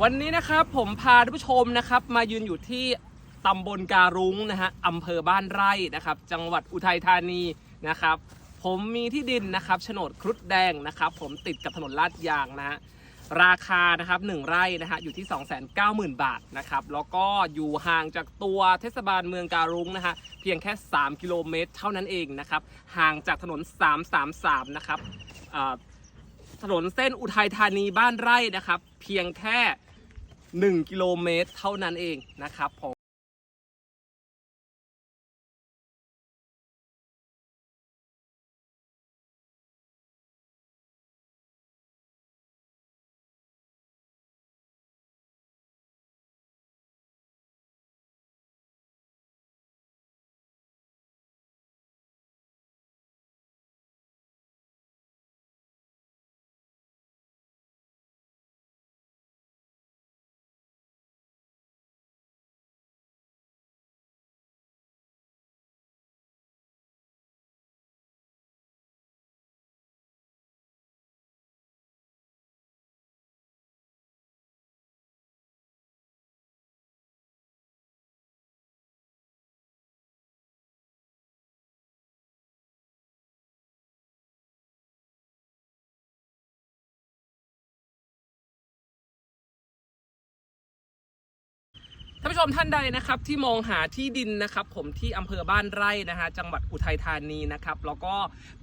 วันนี้นะครับผมพาท่านผู้ชมนะครับมายืนอยู่ที่ตำบลการุ้งนะฮะอำเภอบ้านไร่นะครับ จังหวัดอุทัยธานีนะครับ ผมมีที่ดินนะครับโฉนดครุฑแดงนะครับ ผมติดกับถนนลาดยางนะฮะราคานะครับหนึ่งไร่นะฮะอยู่ที่ 290,000 บาทนะครับแล้วก็อยู่ห่างจากตัวเทศบาลเมืองการุ้งนะฮะเพียงแค่ 3 กิโลเมตร เท่านั้นเองนะครับห่างจากถนน 333 นะครับ ถนนเส้นอุทัยธานีบ้านไร่นะครับ เพียงแค่ 1 กิโลเมตรเท่านั้นเองนะครับผม ท่านผู้ชมท่านใดนะครับที่มองหาที่ดินนะครับ ผมที่อำเภอบ้านไร่นะฮะจังหวัดอุทัยธานีนะครับแล้วก็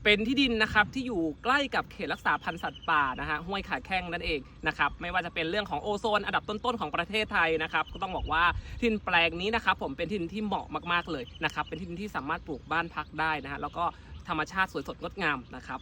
เป็นที่ดินนะครับที่อยู่ใกล้กับเขตรักษาพันธุ์สัตว์ป่านะฮะห้วยขาแข้งนั่นเองนะครับไม่ว่าจะเป็นเรื่องของโอโซนอันดับต้นๆของประเทศไทยนะครับก็ต้องบอกว่าที่ดินแปลงนี้นะครับผมเป็นที่ดินที่เหมาะมากๆเลยนะครับเป็นที่ดินที่สามารถปลูกบ้านพักได้นะฮะแล้วก็ธรรมชาติสวยสดงดงามนะครับ